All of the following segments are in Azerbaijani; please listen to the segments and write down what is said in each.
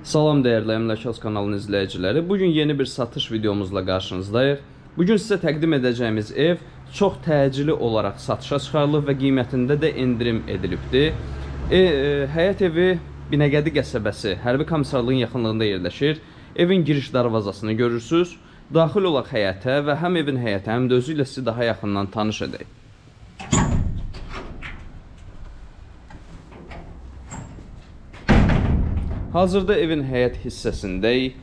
Salam dəyərli Əmlakaz kanalının izləyiciləri. Bu gün yeni bir satış videomuzla qarşınızdayıq. Bu gün sizə təqdim edəcəyimiz ev çox təcili olaraq satışa çıxarılıb və qiymətində də endirim edilibdir. E, e, həyət evi Binəqədi qəsəbəsi hərbi komissarlığın yaxınlığında yerləşir. Evin giriş darvazasını görürsüz. Daxil olaq həyətə və həm evin həyəti, həm də özü ilə sizi daha yaxından tanış edək. Hazırda evin həyət hissəsindəyik.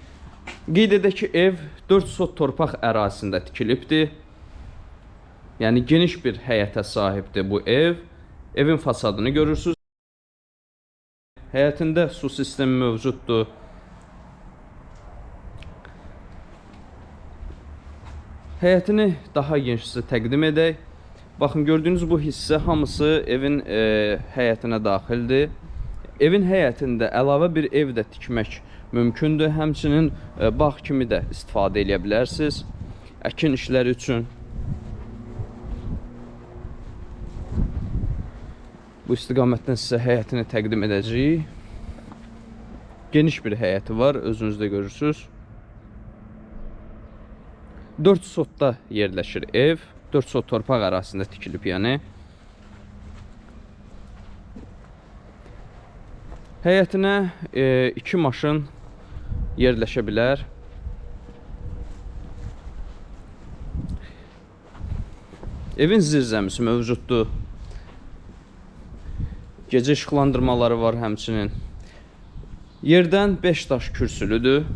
Qeyd edək ki, ev 4 sot torpaq ərazisində tikilibdir. Yəni geniş bir həyətə sahibdir bu ev. Evin fasadını görürsüz. Həyətində su sistemi mövcuddur. Həyətini daha geniş sizə təqdim edək. Baxın gördüyünüz bu hissə hamısı evin e, həyətinə daxildir. Evin həyətində əlavə bir ev də tikmək mümkündür. Həmçinin e, bağ kimi də istifadə edə bilərsiniz. Əkin işləri üçün. Bu istiqamətdən sizə həyətini təqdim edəcəyik. Geniş bir həyəti var, özünüz də görürsüz. 4 sotda yerləşir ev. 4 sot torpaq ərazisində tikilib, yəni. Həyətinə e, iki maşın yerləşə bilər. Evin zirzəmisi mövcuddur. Gecə işıqlandırmaları var həmçinin. Yerdən 5 daş kürsülüdür.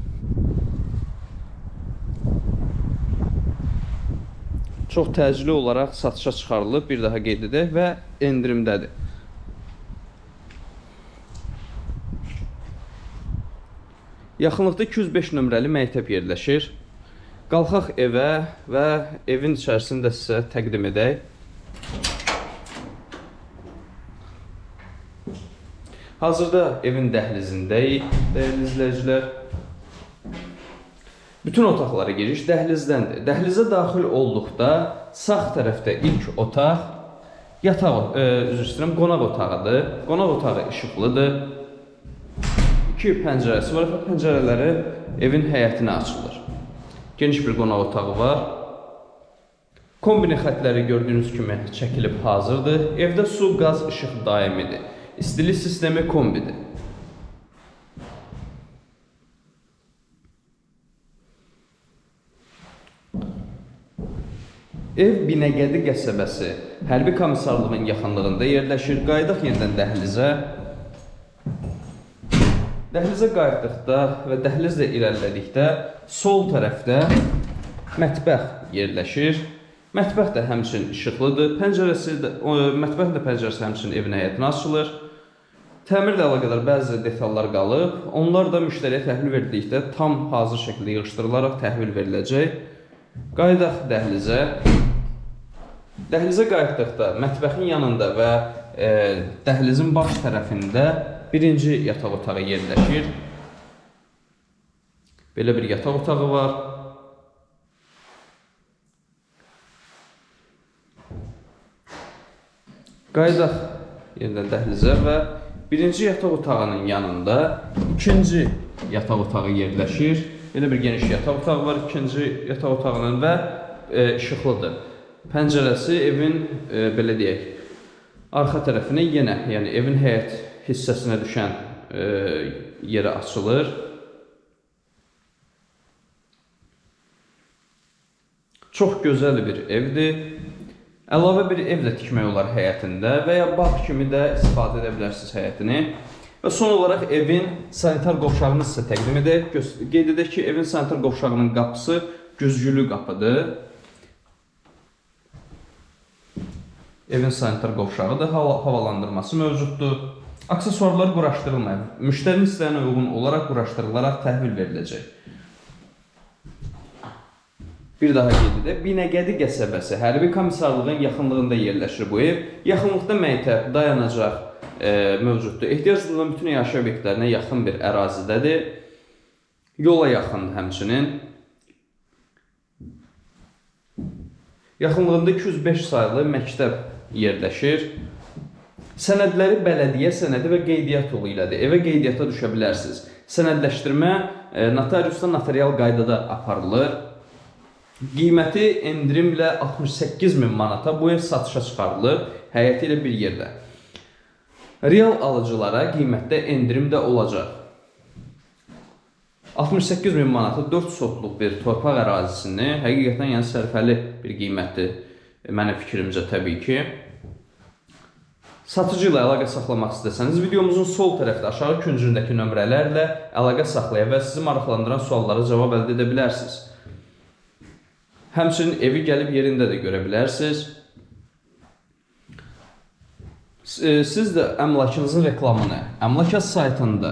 Çox təcili olaraq satışa çıxarılıb, bir daha qeyd edək və endirimdədir. Yaxınlıqda 205 nömrəli məktəb yerləşir. Qalxaq evə və evin içərisini də sizə təqdim edək. Hazırda evin dəhlizindəyik, dəyərli izləyicilər. Bütün otaqlara giriş dəhlizdəndir. Dəhlizə daxil olduqda sağ tərəfdə ilk otaq yataq, e, üzr istəyirəm, qonaq otağıdır. Qonaq otağı işıqlıdır. İki pəncərəsi var və pəncərələri evin həyətinə açılır. Geniş bir qonaq otağı var. Kombini xətləri gördüyünüz kimi çəkilib hazırdır. Evdə su, qaz, işıq daimidir. İstilik sistemi kombidir. Ev Binəqədi qəsəbəsi hərbi komissarlığın yaxınlığında yerləşir. Qayıdaq yenidən dəhlizə. Dəhlizə qayıtdıqda və dəhlizlə irəlilədikdə sol tərəfdə mətbəx yerləşir. Mətbəx də həmçinin işıqlıdır. Pəncərəsi də o, mətbəxin də pəncərəsi həmçinin evin həyətinə açılır. Təmirlə əlaqədar bəzi detallar qalıb. Onlar da müştəriyə təhvil verdikdə tam hazır şəkildə yığışdırılaraq təhvil veriləcək. Qayıdaq dəhlizə. Dəhlizə qayıtdıqda mətbəxin yanında və e, dəhlizin baş tərəfində birinci yataq otağı yerləşir. Belə bir yataq otağı var. Qayıdaq yenidən dəhlizə və birinci yataq otağının yanında ikinci yataq otağı yerləşir. Belə bir geniş yataq otağı var ikinci yataq otağının və e, işıqlıdır. Pəncərəsi evin e, belə deyək, arxa tərəfinə yenə, yəni evin həyət hissəsinə düşən e, yerə açılır. Çox gözəl bir evdir. Əlavə bir ev də tikmək olar həyətində və ya bağ kimi də istifadə edə bilərsiniz həyətini. Və son olaraq evin sanitar qovşağını sizə təqdim edək. Qeyd edək ki, evin sanitar qovşağının qapısı güzgülü qapıdır. Evin sanitar qovşağıdır, hava, havalandırması mövcuddur. Aksesuarlar quraşdırılmayıb. Müştərinin istəyinə uyğun olaraq quraşdırılaraq təhvil veriləcək. Bir daha qeyd edək. Binəqədi qəsəbəsi hərbi komissarlığın yaxınlığında yerləşir bu ev. Yaxınlıqda məktəb, dayanacaq e, mövcuddur. Ehtiyac duyulan bütün yaşayış obyektlərinə yaxın bir ərazidədir. Yola yaxındır həmçinin. Yaxınlığında 205 sayılı məktəb yerləşir. Sənədləri bələdiyyə sənədi və qeydiyyat yolu ilədir. Evə qeydiyyata düşə bilərsiniz. Sənədləşdirmə e, notariusda notarial qaydada aparılır. Qiyməti endirimlə 68 min manata bu ev satışa çıxarılır, həyəti ilə bir yerdə. Real alıcılara qiymətdə endirim də olacaq. 68 min manata 4 sotluq bir torpaq ərazisini həqiqətən yəni sərfəli bir qiymətdir. E, Mənim fikrimcə təbii ki. Satıcı ilə əlaqə saxlamaq istəsəniz, videomuzun sol tərəfdə aşağı küncündəki nömrələrlə əlaqə saxlaya və sizi maraqlandıran suallara cavab əldə edə bilərsiniz. Həmçinin evi gəlib yerində də görə bilərsiniz. E, Siz də əmlakınızın reklamını Əmlakət saytında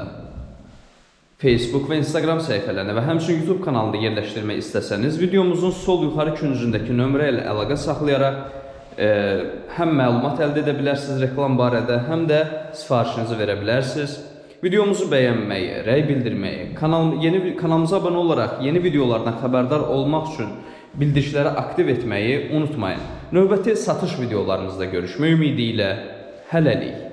Facebook və Instagram səhifələrinə və həmçinin YouTube kanalında yerləşdirmək istəsəniz, videomuzun sol yuxarı küncündəki nömrə ilə əlaqə saxlayaraq həm məlumat əldə edə bilərsiniz reklam barədə, həm də sifarişinizi verə bilərsiniz. Videomuzu bəyənməyi, rəy bildirməyi, kanal yeni kanalımıza abunə olaraq yeni videolardan xəbərdar olmaq üçün bildirişləri aktiv etməyi unutmayın. Növbəti satış videolarımızda görüşmək ümidi ilə hələlik.